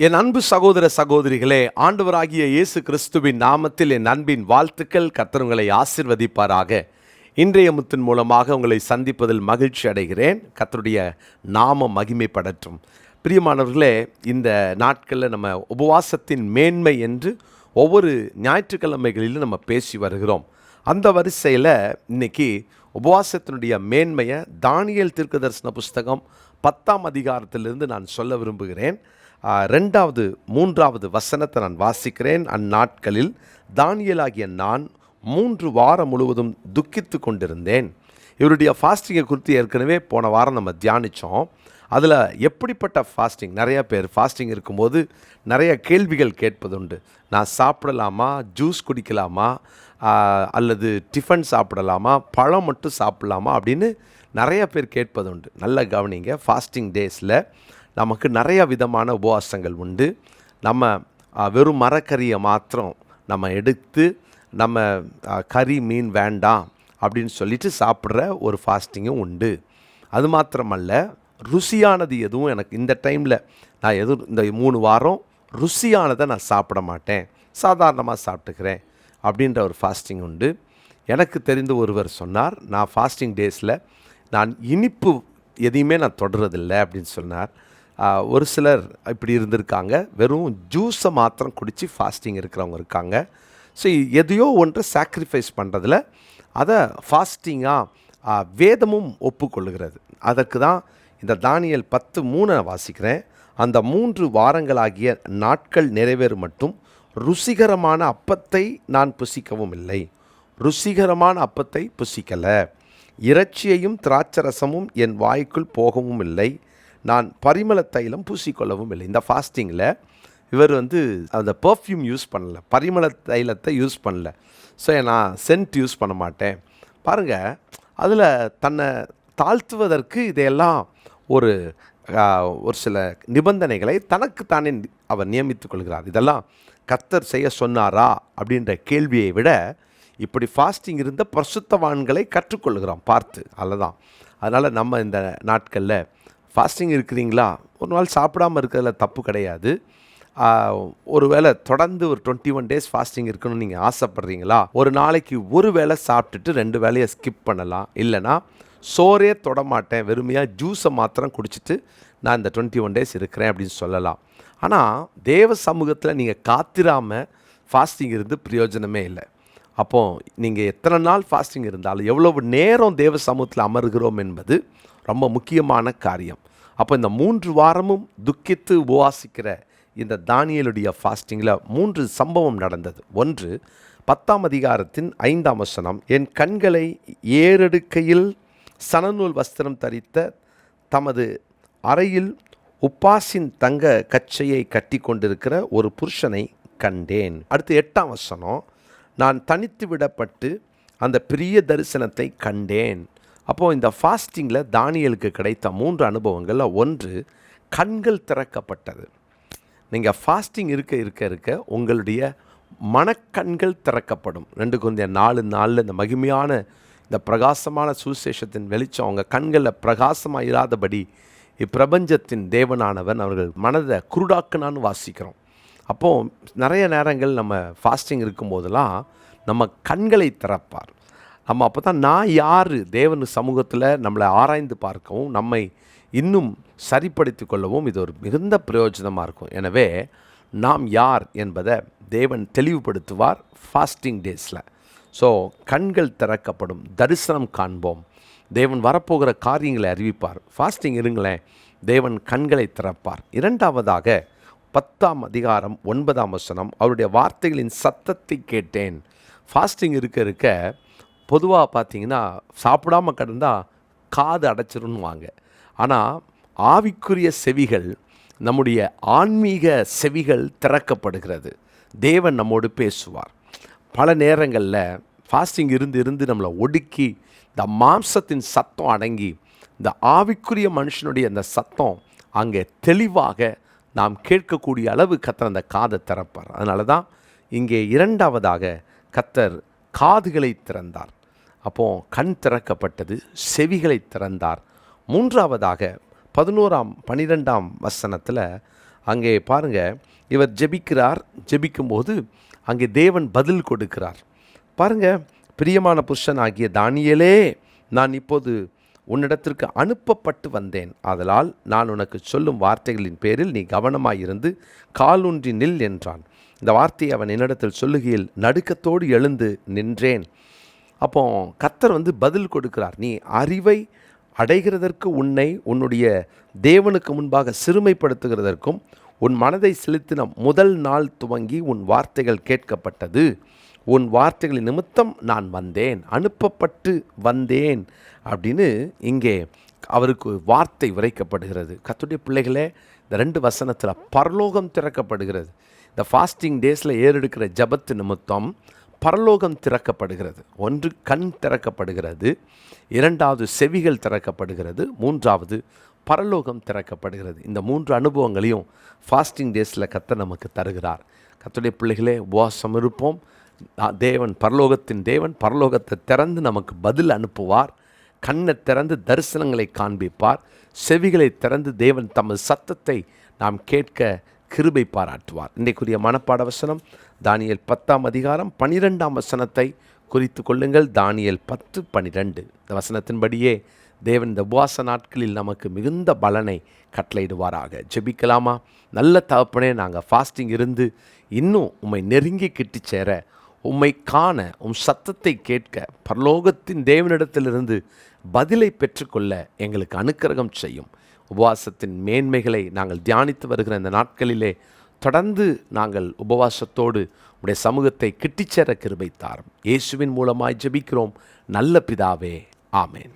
என் அன்பு சகோதர சகோதரிகளே ஆண்டவராகிய இயேசு கிறிஸ்துவின் நாமத்தில் என் அன்பின் வாழ்த்துக்கள். கர்த்தர் ஆசிர்வதிப்பாராக. இன்றைய முத்தின் மூலமாக உங்களை சந்திப்பதில் மகிழ்ச்சி அடைகிறேன். கத்தருடைய நாமம் மகிமைப்படற்றும் பிரியமானவர்களே இந்த நாட்களில் நம்ம உபவாசத்தின் மேன்மை என்று ஒவ்வொரு ஞாயிற்றுக்கிழமைகளிலும் நம்ம பேசி வருகிறோம். அந்த வரிசையில் இன்னைக்கு உபவாசத்தினுடைய மேன்மையை தானியல் தீர்க்க தரிசன புஸ்தகம் பத்தாம் அதிகாரத்திலிருந்து நான் சொல்ல விரும்புகிறேன். ரெண்டாவது மூன்றாவது வசனத்தை நான் வாசிக்கிறேன். அந்நாட்களில் தானியலாகிய நான் மூன்று வாரம் முழுவதும் துக்கித்து கொண்டிருந்தேன். இவருடைய ஃபாஸ்டிங்கை குறித்து ஏற்கனவே போன வாரம் நம்ம தியானித்தோம் அதில் எப்படிப்பட்ட ஃபாஸ்டிங் நிறைய பேர் ஃபாஸ்டிங் இருக்கும்போது நிறைய கேள்விகள் கேட்பதுண்டு. நான் சாப்பிடலாமா? ஜூஸ் குடிக்கலாமா? அல்லது டிஃபன் சாப்பிடலாமா? பழம் மட்டும் சாப்பிடலாமா? அப்படின்னு நிறைய பேர் கேட்பதுண்டு. நல்ல கவனிங்க ஃபாஸ்டிங் டேஸில் நமக்கு நிறைய விதமான உபவாசங்கள் உண்டு. நம்ம வெறும் மரக்கறியை மாத்திரம் நம்ம எடுத்து நம்ம கறி மீன் வேண்டாம் அப்படின்னு சொல்லிட்டு சாப்பிட்ற ஒரு ஃபாஸ்டிங்கும் உண்டு. அது மாத்திரமல்ல ருசியானது எதுவும் எனக்கு இந்த டைமில் நான் எதுவும் இந்த மூணு வாரம் ருசியானதை நான் சாப்பிட மாட்டேன். சாதாரணமாக சாப்பிட்டுக்கிறேன் அப்படின்ற ஒரு ஃபாஸ்டிங் உண்டு. எனக்கு தெரிந்த ஒருவர் சொன்னார் நான் ஃபாஸ்டிங் டேஸில் நான் இனிப்பு எதையுமே நான் தொடரதில்லை அப்படின்னு சொன்னார். ஒரு சிலர் இப்படி இருந்திருக்காங்க. வெறும் ஜூஸை மாத்திரம் குடித்து ஃபாஸ்டிங் இருக்கிறவங்க இருக்காங்க. ஸோ எதையோ ஒன்றை சாக்ரிஃபைஸ் பண்ணுறதுல அதை ஃபாஸ்டிங்காக வேதமும் ஒப்புக்கொள்ளுகிறது. அதற்கு தான் இந்த தானியல் பத்து மூணை வாசிக்கிறேன். அந்த மூன்று வாரங்களாகிய நாட்கள் நிறைவேறு மட்டும் ருசிகரமான அப்பத்தை நான் புசிக்கவும் இல்லை. ருசிகரமான அப்பத்தை புசிக்கலை. இறைச்சியையும் திராட்சரசமும் என் வாய்க்குள் போகவும் இல்லை. நான் பரிமள தைலம் பூசிக்கொள்ளவும் இல்லை. இந்த ஃபாஸ்டிங்கில் இவர் வந்து அந்த பர்ஃப்யூம் யூஸ் பண்ணல. பரிமள தைலத்தை யூஸ் பண்ணல. ஸோ நான் சென்ட் யூஸ் பண்ண மாட்டேன். பாருங்கள் அதில் தன்னை தாழ்த்துவதற்கு இதையெல்லாம் ஒரு ஒரு சில நிபந்தனைகளை தனக்கு தானே அவர் நியமித்துக் கொள்கிறார். இதெல்லாம் கத்தர் செய்ய சொன்னாரா? அப்படின்ற கேள்வியை விட இப்படி ஃபாஸ்டிங் இருந்த பரிசுத்தவான்களை கற்றுக்கொள்கிறோம் பார்த்து. அல்லதான் அதனால் நம்ம இந்த நாட்களில் ஃபாஸ்டிங் இருக்கிறீங்களா? ஒரு நாள் சாப்பிடாம இருக்கிறதுல தப்பு கிடையாது. ஒரு வேளை தொடர்ந்து ஒரு டுவெண்ட்டி ஒன் டேஸ் ஃபாஸ்டிங் இருக்கணும்னு நீங்கள் ஆசைப்பட்றீங்களா? ஒரு நாளைக்கு ஒரு வேளை சாப்பிட்டுட்டு ரெண்டு வேலையை ஸ்கிப் பண்ணலாம். இல்லைன்னா சோறே தொட மாட்டேன். வெறுமையாக ஜூஸை மாத்திரம் குடிச்சிட்டு நான் இந்த டுவெண்ட்டி ஒன் டேஸ் இருக்கிறேன் அப்படின்னு சொல்லலாம். ஆனால் தேவ சமூகத்தில் நீங்கள் காத்திராமல் ஃபாஸ்டிங் இருந்து பிரயோஜனமே இல்லை. அப்போது நீங்கள் எத்தனை நாள் ஃபாஸ்டிங் இருந்தாலும் எவ்வளவு நேரம் தேவ சமூகத்தில் அமர்கிறோம் என்பது ரொம்ப முக்கியமான காரியம். அப்போ இந்த மூன்று வாரமும் துக்கித்து உபவாசிக்கிற இந்த தானியலுடைய ஃபாஸ்டிங்கில் மூன்று சம்பவம் நடந்தது. ஒன்று பத்தாம் அதிகாரத்தின் ஐந்தாம் வசனம் என் கண்களை ஏறெடுக்கையில் சணநூல் வஸ்திரம் தரித்த தமது அறையில் உப்பாசின் தங்க கச்சையை கட்டி கொண்டிருக்கிற ஒரு புருஷனை கண்டேன். அடுத்து எட்டாம் வசனம் நான் தனித்து விடப்பட்டு அந்த பெரிய தரிசனத்தை கண்டேன். அப்போது இந்த ஃபாஸ்டிங்கில் தானியலுக்கு கிடைத்த மூன்று அனுபவங்களில் ஒன்று கண்கள் திறக்கப்பட்டது. நீங்கள் ஃபாஸ்டிங் இருக்க இருக்க இருக்க உங்களுடைய மனக்கண்கள் திறக்கப்படும். ரெண்டு குந்தைய நாலு நாளில் இந்த மகிமையான இந்த பிரகாசமான சுவிசேஷத்தின் வெளிச்சம் அவங்க கண்களில் பிரகாசமாக இராதபடி இப்பிரபஞ்சத்தின் தேவனானவன் அவர்கள் மனதை குருடாக்குனான்னு வாசிக்கிறோம். அப்போது நிறைய நேரங்கள் நம்ம ஃபாஸ்டிங் இருக்கும்போதெல்லாம் நம்ம கண்களை திறப்பார். நம்ம அப்போ தான் நான் யார்? தேவன் சமூகத்தில் நம்மளை ஆராய்ந்து பார்க்கவும் நம்மை இன்னும் சரிப்படுத்தி கொள்ளவும் இது ஒரு மிகுந்த பிரயோஜனமாக இருக்கும். எனவே நாம் யார் என்பதை தேவன் தெளிவுபடுத்துவார் ஃபாஸ்டிங் டேஸில் ஸோ கண்கள் திறக்கப்படும் தரிசனம் காண்போம். தேவன் வரப்போகிற காரியங்களை அறிவிப்பார். ஃபாஸ்டிங் இருங்களேன் தேவன் கண்களை திறப்பார். இரண்டாவதாக பத்தாம் அதிகாரம் ஒன்பதாம் வசனம் அவருடைய வார்த்தைகளின் சத்தத்தை கேட்டேன். ஃபாஸ்டிங் இருக்க இருக்க பொதுவாக பார்த்தீங்கன்னா சாப்பிடாம கிடந்தால் காது அடைச்சிருன்னுவாங்க ஆனால் ஆவிக்குரிய செவிகள் நம்முடைய ஆன்மீக செவிகள் திறக்கப்படுகிறது. தேவன் நம்மோடு பேசுவார். பல நேரங்களில் ஃபாஸ்டிங் இருந்து இருந்து நம்மளை ஒடுக்கி இந்த மாம்சத்தின் சத்தம் அடங்கி இந்த ஆவிக்குரிய மனுஷனுடைய அந்த சத்தம் அங்கே தெளிவாக நாம் கேட்கக்கூடிய அளவு கத்தர் அந்த காதை திறப்பார். அதனால தான் இங்கே இரண்டாவதாக கத்தர் காதுகளை திறந்தார். அப்போது கண் திறக்கப்பட்டது செவிகளை திறந்தார். மூன்றாவதாக பதினோராம் பனிரெண்டாம் வசனத்தில் அங்கே பாருங்க இவர் ஜெபிக்கிறார் ஜெபிக்கும்போது அங்கே தேவன் பதில் கொடுக்கிறார். பாருங்க பிரியமான புருஷன் ஆகிய தானியலே நான் இப்போது உன்னிடத்திற்கு அனுப்பப்பட்டு வந்தேன். ஆதலால் நான் உனக்கு சொல்லும் வார்த்தைகளின் பேரில் நீ கவனமாயிருந்து காலூன்றி நில் என்றான். இந்த வார்த்தையை அவன் என்னிடத்தில் சொல்லுகையில் நடுக்கத்தோடு எழுந்து நின்றேன். அப்போ கத்தர் வந்து பதில் கொடுக்கிறார் நீ அறிவை அடைகிறதற்கு உன்னை உன்னுடைய தேவனுக்கு முன்பாக சிறுமைப்படுத்துகிறதற்கும் உன் மனதை செலுத்தின முதல் நாள் துவங்கி உன் வார்த்தைகள் கேட்கப்பட்டது. உன் வார்த்தைகளின் நிமித்தம் நான் வந்தேன் அனுப்பப்பட்டு வந்தேன். அப்படின்னு இங்கே அவருக்கு வார்த்தை விரைக்கப்படுகிறது. கத்துடைய பிள்ளைகளே இந்த ரெண்டு வசனத்தில் பரலோகம் திறக்கப்படுகிறது. இந்த ஃபாஸ்டிங் டேஸில் ஏறெடுக்கிற ஜபத்து நிமித்தம் பரலோகம் திறக்கப்படுகிறது. ஒன்று கண் திறக்கப்படுகிறது. இரண்டாவது செவிகள் திறக்கப்படுகிறது. மூன்றாவது பரலோகம் திறக்கப்படுகிறது. இந்த மூன்று அனுபவங்களையும் ஃபாஸ்டிங் டேஸில் கத்த நமக்கு தருகிறார். கத்துடைய பிள்ளைகளே உபவாசம் இருப்போம். தேவன் பரலோகத்தின் தேவன் பரலோகத்தை திறந்து நமக்கு பதில் அனுப்புவார். கண்ணை திறந்து தரிசனங்களை காண்பிப்பார். செவிகளை திறந்து தேவன் தமது சத்தத்தை நாம் கேட்க கிருபை பாராட்டுவார். இன்றைக்குரிய மனப்பாட வசனம் தானியல் பத்தாம் அதிகாரம் பனிரெண்டாம் வசனத்தை குறித்து கொள்ளுங்கள். தானியல் பத்து பனிரெண்டு. இந்த வசனத்தின்படியே தேவன் இந்த உபவாச நாட்களில் நமக்கு மிகுந்த பலனை கட்டளையிடுவாராக. ஜெபிக்கலாமா? நல்ல தகப்பனே நாங்கள் ஃபாஸ்டிங் இருந்து இன்னும் உம்மை நெருங்கி கிட்டி சேர உம்மை காண உம் சத்தத்தை கேட்க பரலோகத்தின் தேவனிடத்திலிருந்து பதிலை பெற்றுக்கொள்ள எங்களுக்கு அனுக்கிரகம் செய்யும். உபவாசத்தின் மேன்மைகளை நாங்கள் தியானித்து வருகிற இந்த நாட்களிலே தொடர்ந்து நாங்கள் உபவாசத்தோடு உடைய சமூகத்தை கிட்டிச்சேர கிருபை தாரும். இயேசுவின் மூலமாய் ஜெபிக்கிறோம். நல்ல பிதாவே. ஆமேன்.